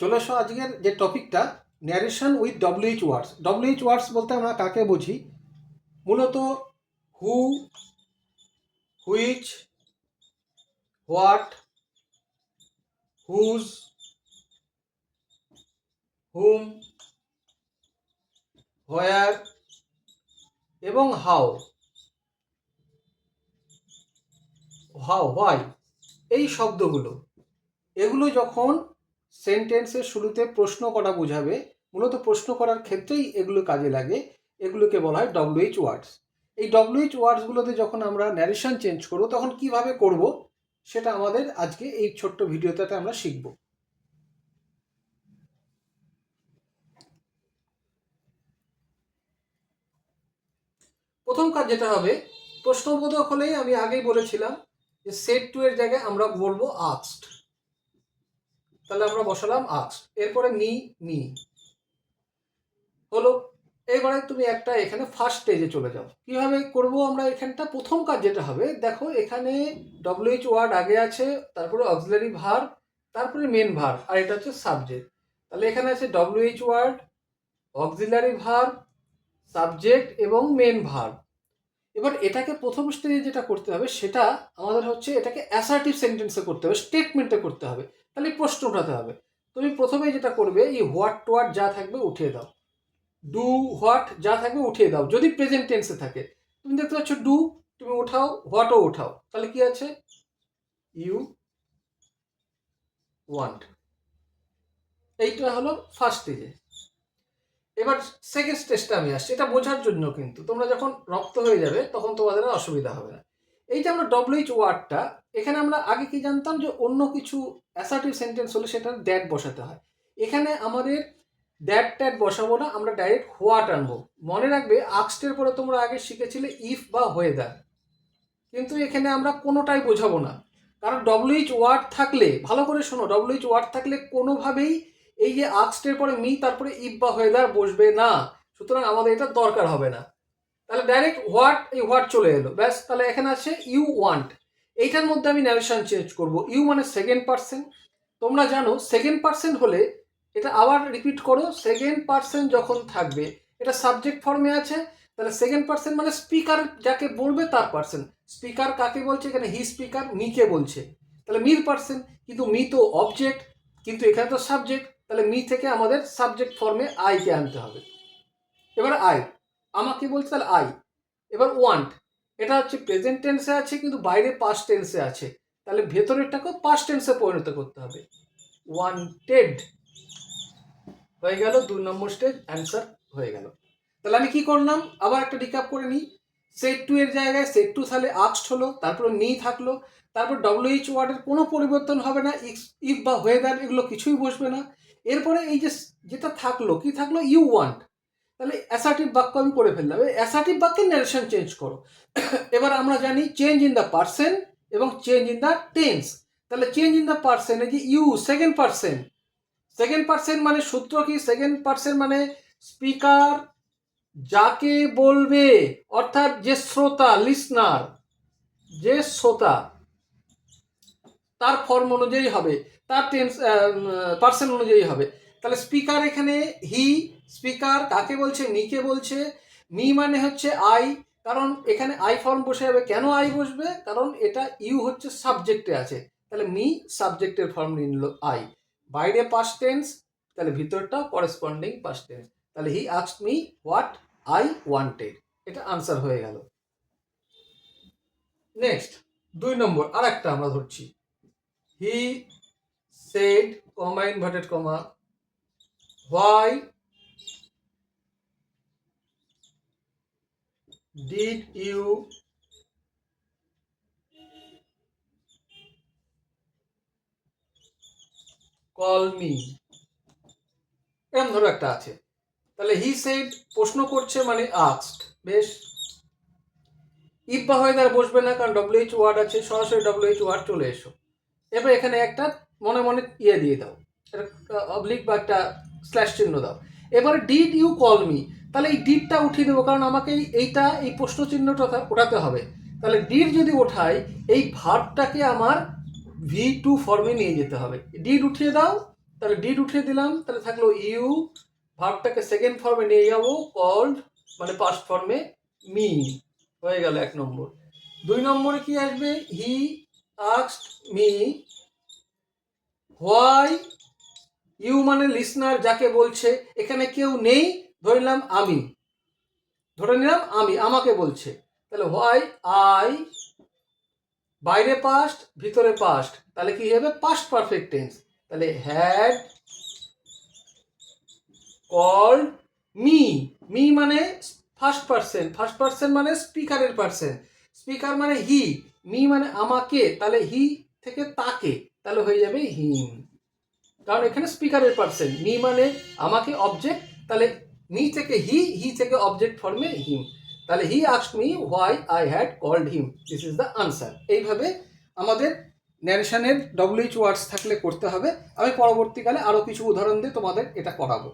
চলে এসো আজকের যে টপিকটা narration with W H words W H words বলতে আমরা কাকে বুঝি? মূলত who which what whose whom where এবং হাউ হাউ হোয়াই এই শব্দগুলো। এগুলো যখন সেন্টেন্সের শুরুতে প্রশ্ন করা বোঝাবে। মূলত প্রশ্ন করার ক্ষেত্রেই এগুলো কাজে লাগে। এগুলোকে বলা হয় ডব্লিউএইচ ওয়ার্ডস এই ডব্লিউএইচ ওয়ার্ডসগুলোতে যখন আমরা ন্যারেশন চেঞ্জ করব, তখন কীভাবে করব, সেটা আমাদের আজকে এই ছোট্ট ভিডিওটাতে আমরা শিখব। প্রথম কাজ যেটা হবে প্রশ্নবোধক হলেই আমি আগেই বলেছিলাম যে সেট টু এর জায়গায় আমরা বলব আক্সড তাহলে আমরা বসালাম আক্সড এরপরে মি নি হলো, এবারে তুমি একটা এখানে ফার্স্ট স্টেজে চলে যাও। কীভাবে করব আমরা এখানটা? প্রথম কাজ যেটা হবে, দেখো এখানে ডব্লিউএইচ ওয়ার্ড আগে আছে, তারপরে অক্সিলারি ভার তারপরে মেন ভার আর এটা হচ্ছে সাবজেক্ট তাহলে এখানে আছে W H word auxiliary verb subject এবং মেন ভার এবার এটাকে প্রথম স্টেজে যেটা করতে হবে, সেটা আমাদের হচ্ছে এটাকে অ্যাসার্টিভ সেন্টেন্সে করতে হবে স্টেটমেন্টে করতে হবে। তাহলে প্রশ্ন উঠাতে হবে। তুমি প্রথমে যেটা করবে, এই হোয়াট টোয়াট যা থাকবে উঠিয়ে দাও। ডু হোয়াট যা থাকবে উঠিয়ে দাও, যদি প্রেজেন্ট টেন্সে থাকে। তুমি দেখতে পাচ্ছ ডু তুমি উঠাও হোয়াটও উঠাও। তাহলে কি আছে? ইউ ওয়ান্ট এইটা হলো ফার্স্ট স্টেজে এবার সেকেন্ড স্টেজটা আমি আসছি। এটা বোঝার জন্য কিন্তু তোমরা যখন রপ্ত হয়ে যাবে, তখন তোমাদের অসুবিধা হবে না। এই যে আমরা ডব্লিউএইচ ওয়ার্ডটা এখানে আমরা আগে কি জানতাম যে অন্য কিছু অ্যাসার্টিভ সেন্টেন্স হলে সেটা দ্যাট বসাতে হয়। এখানে আমাদের দ্যাট ট্যাট বসাবো না, আমরা ডাইরেক্ট হোয়াট আনব। মনে রাখবে আক্সটের পরে তোমরা আগে শিখেছিলে ইফ বা ওয়েদার কিন্তু এখানে আমরা কোনোটাই বোঝাবো না। কারণ ডব্লিউএইচ ওয়ার্ড থাকলে, ভালো করে শোনো ডব্লিউএইচ ওয়ার্ড থাকলে কোনোভাবেই এই যে আক্সটের পরে মি তারপরে ইফ বা ওয়েদার বসবে না। সুতরাং আমাদের এটা দরকার হবে না। তাহলে ডাইরেক্ট হোয়াট এই হোয়াট চলে এলো। ব্যাস, তাহলে এখানে আছে ইউ ওয়ান্ট এইটার মধ্যে আমি ন্যারেশন চেঞ্জ করব। ইউ মানে সেকেন্ড পার্সেন্ট তোমরা জানো সেকেন্ড পার্সেন্ট হলে এটা আবার রিপিট করো সেকেন্ড পার্সেন্ট যখন থাকবে, এটা সাবজেক্ট ফর্মে আছে, তাহলে সেকেন্ড পার্সেন্ট মানে স্পিকার যাকে বলবে তার পার্সেন স্পিকার কাকে বলছে? এখানে হি স্পিকার মিকে বলছে। তাহলে মির পার্সেন কিন্তু মি তো অবজেক্ট কিন্তু এখানে তো সাবজেক্ট তাহলে মি থেকে আমাদের সাবজেক্ট ফর্মে আইকে আনতে হবে। এবার আই আমাকে বলছে তাহলে আই এবার ওয়ান্ট এটা হচ্ছে প্রেজেন্ট টেন্সে আছে কিন্তু বাইরে পাস্ট টেন্সে আছে। তাহলে ভেতরেরটাকেও পাস্ট টেন্সে পরিণত করতে হবে। ওয়ান্টেড হয়ে গেল, দু নম্বর স্টেজ অ্যান্সার হয়ে গেল। তাহলে আমি কি করলাম? আবার একটা রিকাপ করে নিই। সেট টু এর জায়গায় সেট টু তাহলে আক্সড হলো, তারপর নি থাকল, তারপর ডব্লিউএইচ ওয়ার্ডের কোনো পরিবর্তন হবে না ইফ বা হয়ে ওয়েদার এগুলো কিছুই বসবে না। এরপরে এই যে যেটা থাকল, কি থাকল? ইউ ওয়ান্ট তাহলে অ্যাসার্টিভ বাক্য আমি করে ফেললাম। অ্যাসার্টিভ বাক্যের ন্যারেশন চেঞ্জ করো। এবার আমরা জানি চেঞ্জ ইন দ্য পার্সেন এবং চেঞ্জ ইন দ্য টেন্স তাহলে চেঞ্জ ইন দ্য পার্সেন এই যে you second person second person মানে সূত্র কি? সেকেন্ড পার্সেন মানে স্পিকার যাকে বলবে, অর্থাৎ যে শ্রোতা লিসনার যে শ্রোতা, তার ফর্ম অনুযায়ী হবে, তার টেন্স পার্সেন অনুযায়ী হবে। তাহলে স্পিকার এখানে হি স্পিকার কাকে বলছে মিকে বলছে, মি মানে হচ্ছে আই, কারণ এখানে আই ফর্ম বসে যাবে। কেন আই বসবে? কারণ এটা ইউ হচ্ছে সাবজেক্টে আছে। তাহলে মি সাবজেক্টের ফর্ম নিয়ে নিল আই। বাইরে পাস্ট টেন্স তাহলে ভিতরটা করেসপন্ডিং পাস্ট টেন্স তাহলে হি আক্স মি হোয়াট আই ওয়ান্টেড এটা আনসার হয়ে গেল। নেক্সট দুই নম্বর আর একটা আমরা ধরছি। He said comma inverted comma why did you call me এরকম ধরো একটা আছে। তাহলে হি সেড প্রশ্ন করছে মানে আক্সড বেশ। ইফ বা হয়ে তার বসবে না, কারণ ডব্লিউএইচ ওয়ার্ড আছে, সরাসরি ডব্লিউএইচ ওয়ার্ড চলে এসো। এবার এখানে একটা মনে মনে ইয়ে দিয়ে দাও। অবলিক বা একটা স্ল্যাশ চিহ্ন দাও। এবারে ডিড ইউ কল মি তাহলে এই ডিডটা উঠিয়ে দেবো, কারণ আমাকে এইটা, এই প্রশ্ন চিহ্নটা ওঠাতে হবে। তাহলে ডিড যদি ওঠাই, এই ভার্বটাকে আমার ভি টু ফর্মে নিয়ে যেতে হবে। ডিড উঠিয়ে দাও, তাহলে ডিড উঠিয়ে দিলাম, তাহলে থাকল ইউ ভার্বটাকে সেকেন্ড ফর্মে নিয়ে যাব কল্ড মানে পাস্ট ফর্মে মি হয়ে গেল এক নম্বর। দুই নম্বরে কি আসবে? হি আক্সড মি হোয়াই ইউ মানে লিসনার যাকে বলছে, এখানে কেউ নেই ধরে নিলাম আমি। ধরে নিলাম আমি, আমাকে বলছে। তাহলে হোয়াই আই বাইরে পাস্ট ভিতরে পাস্ট তাহলে কি হবে? পাস্ট পারফেক্ট টেন্স তাহলে হ্যাড কল্ড মি মি মানে ফার্স্ট পার্সন ফার্স্ট পার্সন মানে স্পিকারের পার্সন স্পিকার মানে হি মি মানে আমাকে। তাহলে হি থেকে তাকে। তাহলে হয়ে যাবে হিম কারণ এখানে স্পিকারের পার্সন মি মানে আমাকে অবজেক্ট তাহলে মি থেকে হি হি থেকে অবজেক্ট ফর্মে হিম তাহলে he ask me why I had called him this is the answer এইভাবে আমাদের ন্যারেশনের ডব্লিউইচ ওয়ার্ডস থাকলে করতে হবে। আমি পরবর্তীকালে আরও কিছু উদাহরণ দিয়ে তোমাদের এটা করাবো